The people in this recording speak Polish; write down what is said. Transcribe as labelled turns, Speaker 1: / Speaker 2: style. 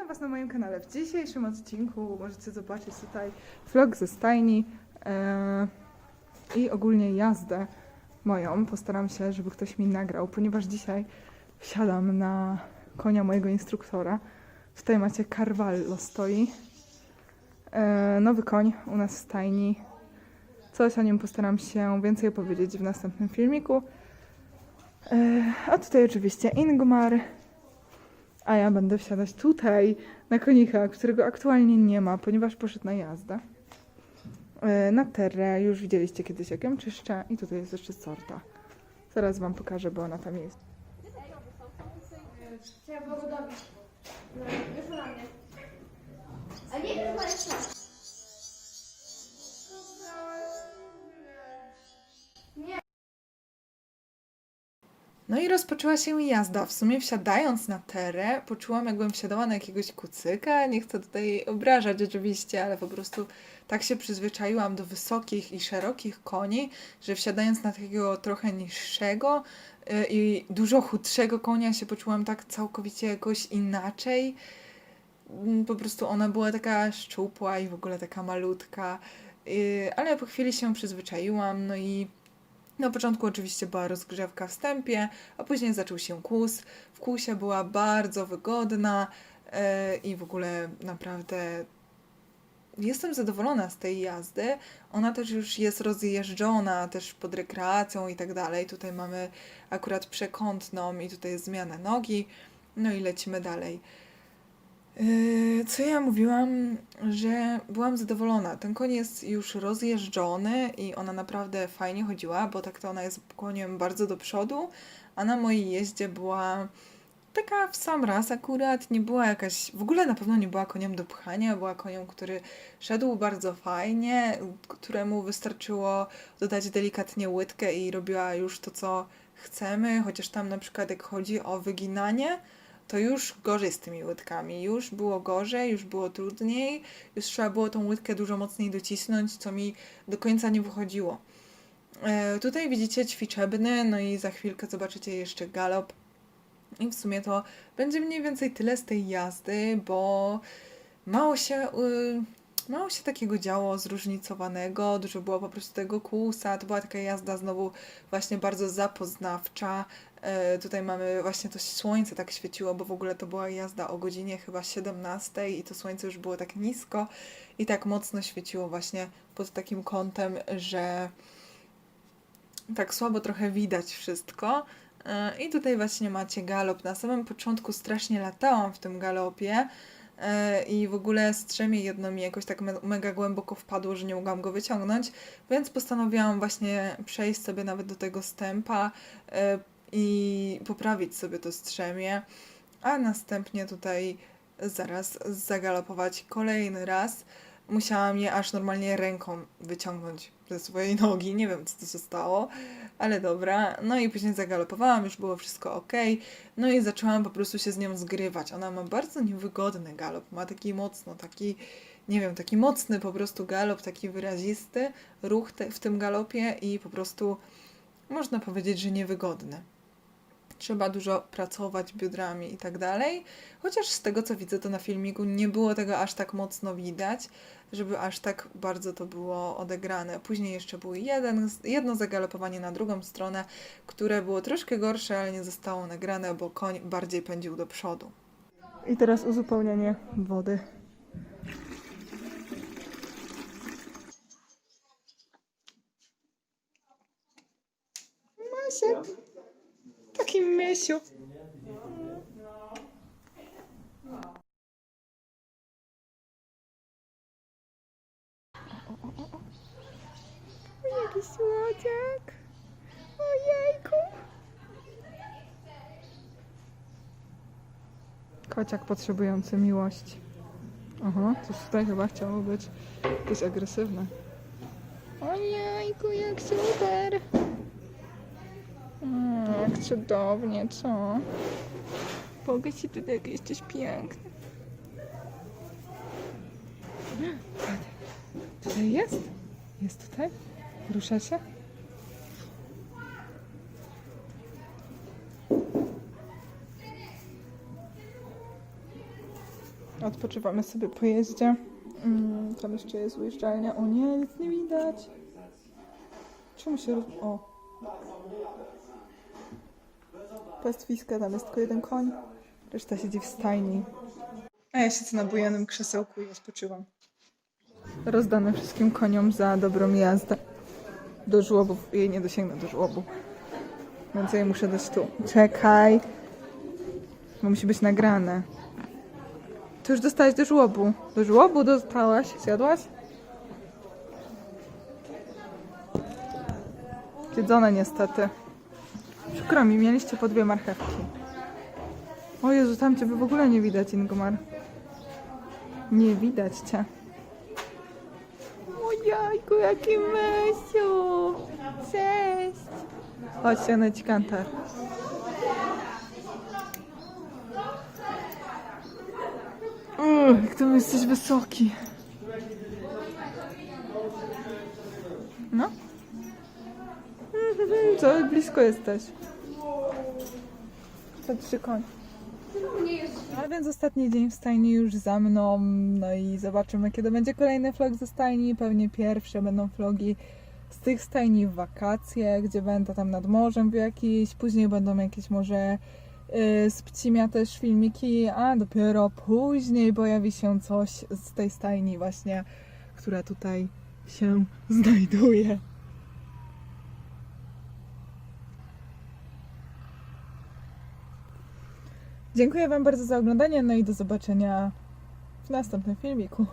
Speaker 1: Witam Was na moim kanale. W dzisiejszym odcinku możecie zobaczyć tutaj vlog ze stajni e, i ogólnie jazdę moją. Postaram się, żeby ktoś mi nagrał, ponieważ dzisiaj wsiadam na konia mojego instruktora. Tutaj macie Carvalho stoi. E, nowy koń u nas w stajni. Coś o nim postaram się więcej opowiedzieć w następnym filmiku. E, a tutaj oczywiście Ingmar. A ja będę wsiadać tutaj na konika, którego aktualnie nie ma, ponieważ poszedł na jazdę. E, Na terę już widzieliście kiedyś jak ją czyszczę i tutaj jest jeszcze sorta. Zaraz wam pokażę, bo ona tam jest.
Speaker 2: Trzeba go dobić. No, wyszło na mnie. A nie, chyba jest
Speaker 1: No i rozpoczęła się jazda. W sumie wsiadając na terę, poczułam jakbym wsiadała na jakiegoś kucyka. Nie chcę tutaj obrażać oczywiście, ale po prostu tak się przyzwyczaiłam do wysokich i szerokich koni, że wsiadając na takiego trochę niższego y, i dużo chudszego konia się poczułam tak całkowicie jakoś inaczej. Mm, Po prostu ona była taka szczupła i w ogóle taka malutka, y, ale po chwili się przyzwyczaiłam, no i na początku oczywiście była rozgrzewka wstępie, a później zaczął się kłus. W kłusie była bardzo wygodna e, i w ogóle naprawdę jestem zadowolona z tej jazdy. Ona też już jest rozjeżdżona też pod rekreacją i tak dalej. Tutaj mamy akurat przekątną i tutaj jest zmiana nogi. No i lecimy dalej. Yy, Co ja mówiłam, że byłam zadowolona. Ten koń jest już rozjeżdżony i ona naprawdę fajnie chodziła, bo tak to ona jest koniem bardzo do przodu, a na mojej jeździe była taka w sam raz akurat, nie była jakaś, w ogóle na pewno nie była koniem do pchania, była koniem, który szedł bardzo fajnie, któremu wystarczyło dodać delikatnie łydkę i robiła już to, co chcemy, chociaż tam na przykład jak chodzi o wyginanie, to już gorzej z tymi łydkami. Już było gorzej, już było trudniej, już trzeba było tą łydkę dużo mocniej docisnąć, co mi do końca nie wychodziło. E, tutaj widzicie ćwiczebny, no i za chwilkę zobaczycie jeszcze galop. I w sumie to będzie mniej więcej tyle z tej jazdy, bo mało się, y, mało się takiego działo zróżnicowanego, dużo było po prostu tego kłusa, to była taka jazda znowu właśnie bardzo zapoznawcza. E, Tutaj mamy właśnie to słońce tak świeciło, bo w ogóle to była jazda o godzinie chyba 17 i to słońce już było tak nisko i tak mocno świeciło właśnie pod takim kątem, że tak słabo trochę widać wszystko. E, I tutaj właśnie macie galop. Na samym początku strasznie latałam w tym galopie e, i w ogóle strzemię jedno mi jakoś tak me- mega głęboko wpadło, że nie mogłam go wyciągnąć, więc postanowiłam właśnie przejść sobie nawet do tego stępa i poprawić sobie to strzemię, a następnie tutaj zaraz zagalopować kolejny raz. Musiałam je aż normalnie ręką wyciągnąć ze swojej nogi. Nie wiem, co to się stało, ale dobra. No i później zagalopowałam, już było wszystko ok. No i zaczęłam po prostu się z nią zgrywać. Ona ma bardzo niewygodny galop. Ma taki mocno, taki, nie wiem, taki mocny po prostu galop, taki wyrazisty ruch w tym galopie i po prostu można powiedzieć, że niewygodny. Trzeba dużo pracować biodrami i tak dalej. Chociaż z tego co widzę, to na filmiku nie było tego aż tak mocno widać, żeby aż tak bardzo to było odegrane. Później jeszcze było jeden, jedno zagalopowanie na drugą stronę, które było troszkę gorsze, ale nie zostało nagrane, bo koń bardziej pędził do przodu. I teraz uzupełnienie wody. Masiek, taki mysiu. Jaki słodziak. Ojejku. Kociak potrzebujący miłości. Aha, coś tutaj chyba chciało być jakieś agresywne. Ojejku, jak super. Mm, jak cudownie, co? Mogę ci tutaj, jak jesteś piękny. Tutaj jest? Jest tutaj? Rusza się? Odpoczywamy sobie po jeździe. Mm, tam jeszcze jest ujeżdżalnia. O nie, nic nie widać. Czemu się... roz- O. Pastwiska, tam jest tylko jeden koń. Reszta siedzi w stajni. A ja siedzę na bujanym krzesełku i odpoczywam. Rozdane wszystkim koniom za dobrą jazdę. Do żłobów. Jej nie dosięgnę do żłobu. Więc jej muszę dać tu. Czekaj. Bo musi być nagrane. Ty już dostałaś do żłobu. Do żłobu dostałaś? Zjadłaś? Jedzone niestety. Przykro mi, mieliście po dwie marchewki. O Jezu, tam cię w ogóle nie widać, Ingomar. Nie widać cię. O jajku, jaki mysiu! Cześć! Chodź, ja ci kantar. Uch, jak ty jesteś wysoki. No. Co, blisko jesteś.
Speaker 2: Jest.
Speaker 1: A więc ostatni dzień w stajni już za mną. No i zobaczymy, kiedy będzie kolejny vlog ze stajni. Pewnie pierwsze będą vlogi z tych stajni w wakacje, gdzie będę tam nad morzem w jakiś. Później będą jakieś może yy, z Pcimia też filmiki, a dopiero później pojawi się coś z tej stajni właśnie, która tutaj się znajduje. Dziękuję Wam bardzo za oglądanie, no i do zobaczenia w następnym filmiku.